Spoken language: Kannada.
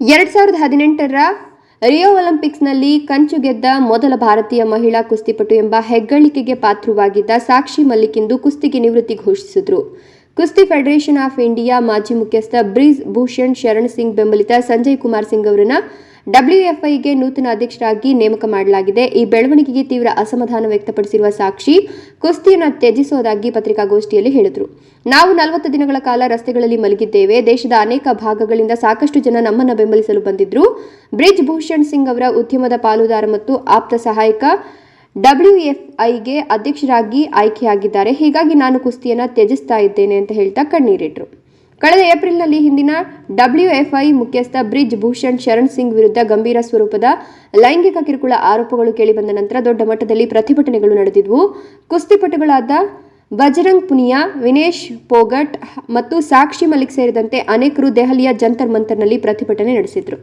ಎರಡ್ ಸಾವಿರದ ಹದಿನೆಂಟರ ರಿಯೋ ಒಲಿಂಪಿಕ್ಸ್ನಲ್ಲಿ ಕಂಚು ಗೆದ್ದ ಮೊದಲ ಭಾರತೀಯ ಮಹಿಳಾ ಕುಸ್ತಿಪಟು ಎಂಬ ಹೆಗ್ಗಳಿಕೆಗೆ ಪಾತ್ರವಾಗಿದ್ದ ಸಾಕ್ಷಿ ಮಲ್ಲಿಕ್ ಇಂದು ಕುಸ್ತಿಗೆ ನಿವೃತ್ತಿ ಘೋಷಿಸಿದರು. ಕುಸ್ತಿ ಫೆಡರೇಷನ್ ಆಫ್ ಇಂಡಿಯಾ ಮಾಜಿ ಮುಖ್ಯಸ್ಥ ಬ್ರಿಜ್ ಭೂಷಣ್ ಶರಣ್ ಸಿಂಗ್ ಬೆಂಬಲಿತ ಸಂಜಯ್ ಕುಮಾರ್ ಸಿಂಗ್ ಅವರನ್ನ ಡಬ್ಲ್ಯೂಎಫ್ಐಗೆ ನೂತನ ಅಧ್ಯಕ್ಷರಾಗಿ ನೇಮಕ ಮಾಡಲಾಗಿದೆ. ಈ ಬೆಳವಣಿಗೆಗೆ ತೀವ್ರ ಅಸಮಾಧಾನ ವ್ಯಕ್ತಪಡಿಸಿರುವ ಸಾಕ್ಷಿ ಕುಸ್ತಿಯನ್ನು ತ್ಯಜಿಸುವುದಾಗಿ ಪತ್ರಿಕಾಗೋಷ್ಠಿಯಲ್ಲಿ ಹೇಳಿದರು. ನಾವು ನಲವತ್ತು ದಿನಗಳ ಕಾಲ ರಸ್ತೆಗಳಲ್ಲಿ ಮಲಗಿದ್ದೇವೆ. ದೇಶದ ಅನೇಕ ಭಾಗಗಳಿಂದ ಸಾಕಷ್ಟು ಜನ ನಮ್ಮನ್ನು ಬೆಂಬಲಿಸಲು ಬಂದಿದ್ರು. ಬ್ರಿಜ್ ಭೂಷಣ್ ಸಿಂಗ್ ಅವರ ಉದ್ಯಮದ ಪಾಲುದಾರ ಮತ್ತು ಆಪ್ತ ಸಹಾಯಕ ಡಬ್ಲ್ಯೂಎಫ್ಐಗೆ ಅಧ್ಯಕ್ಷರಾಗಿ ಆಯ್ಕೆಯಾಗಿದ್ದಾರೆ. ಹೀಗಾಗಿ ನಾನು ಕುಸ್ತಿಯನ್ನು ತ್ಯಜಿಸ್ತಾ ಇದ್ದೇನೆ ಅಂತ ಹೇಳ್ತಾ ಕಣ್ಣೀರಿಟ್ರು. ಕಳೆದ ಏಪ್ರಿಲ್ನಲ್ಲಿ ಹಿಂದಿನ ಡಬ್ಲ್ಯೂಎಫ್ಐ ಮುಖ್ಯಸ್ಥ ಬ್ರಿಜ್ ಭೂಷಣ್ ಶರಣ್ ಸಿಂಗ್ ವಿರುದ್ಧ ಗಂಭೀರ ಸ್ವರೂಪದ ಲೈಂಗಿಕ ಕಿರುಕುಳ ಆರೋಪಗಳು ಕೇಳಿಬಂದ ನಂತರ ದೊಡ್ಡ ಮಟ್ಟದಲ್ಲಿ ಪ್ರತಿಭಟನೆಗಳು ನಡೆದಿದ್ವು. ಕುಸ್ತಿಪಟುಗಳಾದ ಬಜರಂಗ್ ಪುನಿಯಾ, ವಿನೇಶ್ ಪೋಗಟ್ ಮತ್ತು ಸಾಕ್ಷಿ ಮಲಿಕ್ ಸೇರಿದಂತೆ ಅನೇಕರು ದೆಹಲಿಯ ಜಂತರ್ ಮಂತರ್ನಲ್ಲಿ ಪ್ರತಿಭಟನೆ ನಡೆಸಿದ್ರು.